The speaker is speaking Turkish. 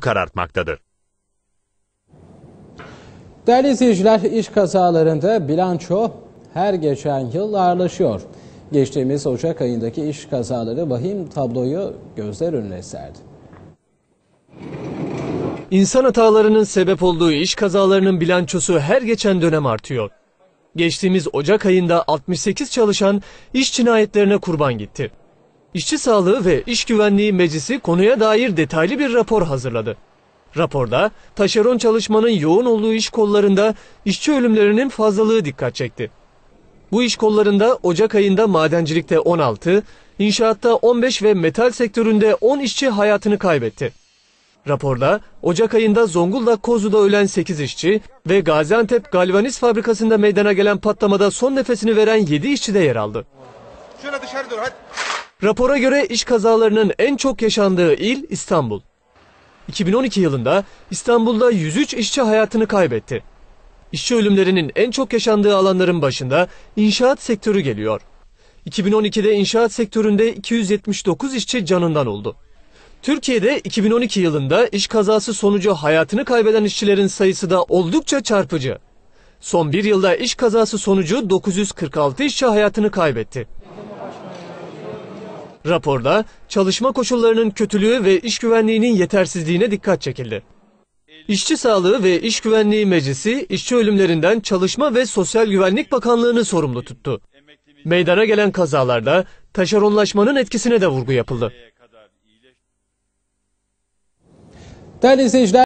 karartmaktadır. Değerli izleyiciler, iş kazalarında bilanço her geçen yıl ağırlaşıyor. Geçtiğimiz Ocak ayındaki iş kazaları vahim tabloyu gözler önüne serdi. İnsan hatalarının sebep olduğu iş kazalarının bilançosu her geçen dönem artıyor. Geçtiğimiz Ocak ayında 68 çalışan iş cinayetlerine kurban gitti. İşçi Sağlığı ve İş Güvenliği Meclisi konuya dair detaylı bir rapor hazırladı. Raporda taşeron çalışmanın yoğun olduğu iş kollarında işçi ölümlerinin fazlalığı dikkat çekti. Bu iş kollarında Ocak ayında madencilikte 16, inşaatta 15 ve metal sektöründe 10 işçi hayatını kaybetti. Raporda Ocak ayında Zonguldak Kozlu'da ölen 8 işçi ve Gaziantep Galvaniz fabrikasında meydana gelen patlamada son nefesini veren 7 işçi de yer aldı. Şöyle dışarı dur hadi. Rapora göre iş kazalarının en çok yaşandığı il İstanbul. 2012 yılında İstanbul'da 103 işçi hayatını kaybetti. İşçi ölümlerinin en çok yaşandığı alanların başında inşaat sektörü geliyor. 2012'de inşaat sektöründe 279 işçi canından oldu. Türkiye'de 2012 yılında iş kazası sonucu hayatını kaybeden işçilerin sayısı da oldukça çarpıcı. Son bir yılda iş kazası sonucu 946 işçi hayatını kaybetti. Raporda çalışma koşullarının kötülüğü ve iş güvenliğinin yetersizliğine dikkat çekildi. İşçi Sağlığı ve İş Güvenliği Meclisi işçi ölümlerinden Çalışma ve Sosyal Güvenlik Bakanlığı'nı sorumlu tuttu. Meydana gelen kazalarda taşeronlaşmanın etkisine de vurgu yapıldı. Değerli izleyiciler,